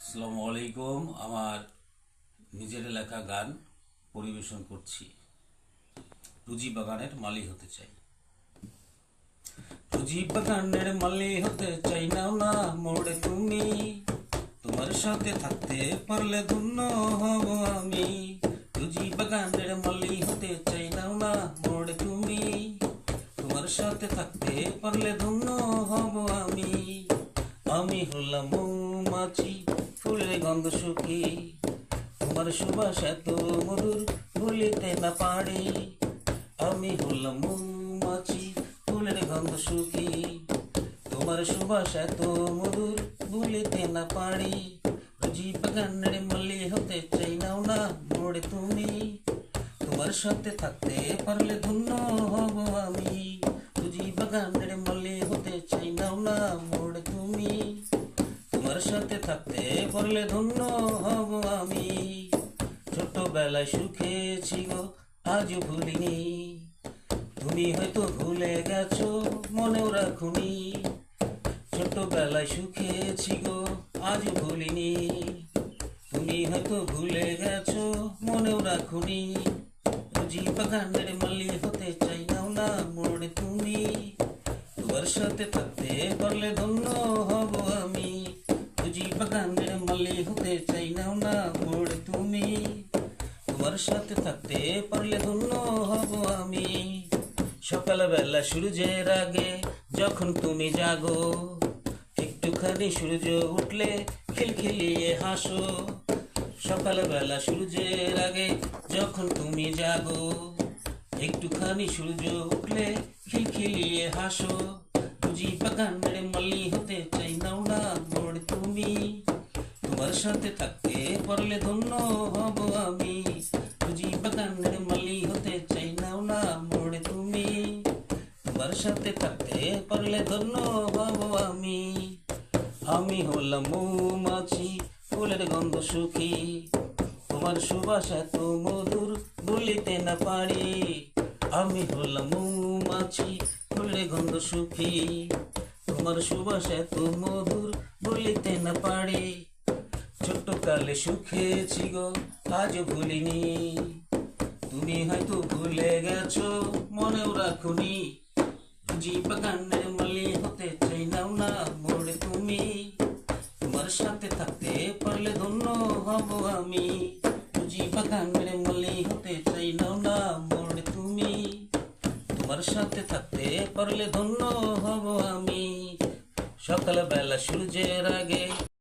আসসালামু আলাইকুম। আমার নিজের লেখা গান পরিবেশন করছি। রুজি বাগানের মালি হতে চাই। রুজি বাগানের মালি হতে চাই না মোড়ে তুমি। তোমার সাথে থাকতে পারলে ধন্য হব আমি। রুজি বাগানের মালি হতে চাই নাও না মোড়ে তুমি। তোমার সাথে থাকতে পারলে ধন্য হব আমি। আমি হলাম মৌমাছি ফুলের গন্ধ শুকি, তোমার সুবাস এত মধুর, ভুলিতে না পারি। আমি হলাম মৌমাছি, ফুলের গন্ধ শুকি, তোমার সুবাস এত মধুর, ভুলিতে না পারি। রুজি বাগানের মালি হতে চাই নাও না মোড়ে তুমি, তোমার সাথে থাকতে পারলে ধন্য হব আমি। সাথে থাকতে পারলে ধন্য হব আমি। ছোটবেলায় সুখেছি গো আজও ভুলিনি। তুমি হয়তো ভুলে গেছো, মনেও রাখুনি। ছোটবেলায় সুখেছি গো আজ ভুলিনি। তুমি হয়তো ভুলে গেছো, মনেও রাখুনি। রুজি বাগানের মালি হতে চাই নাও না মোড়ে তুমি। তোমার সাথে থাকতে পারলে ধন্য হব আমি। রুজি বাগানের মালি হতে চাই নাও না মোড়ে আমি সকালবেলা সূর্যের আগে যখন তুমি জাগো একটুখানি সূর্য উঠলে খিলখিলিয়ে হাসো সকালবেলা সূর্যের আগে যখন তুমি জাগো একটুখানি সূর্য উঠলে খিলখিলিয়ে হাসো বুঝি বাগানের মালি হতে চাই না সাথে থাকতে পারলে ধন্য হব আমি। বুঝি বাগানের মালি হতে চাই, নাও না মোড়ে তুমি। তোমার সাথে থাকতে পারলে ধন্য হব আমি। আমি হলাম মৌমাছি, ফুলের গন্ধ সুখী। তোমার সুবাস এত মধুর বলিতে না পারি। আমি হলাম মৌমাছি, ফুলের গন্ধ সুখী। তোমার সুবাস এত মধুর বলিতে না পারি। ছোট্ট কালে সুখেছি গো আজ ভুলিনি। তুমি হয়তো ভুলে গেছো, মনেও রাখুনি। জি বাগানের মালি হতে চাই নাও না মোড়ে তুমি। তোমার সাথে থাকতে পারলে ধন্য হব আমি। জি বাগানের মালি হতে চাই নাও না মোড়ে তুমি। তোমার সাথে থাকতে পারলে ধন্য হব আমি। সকালবেলা সূর্যের আগে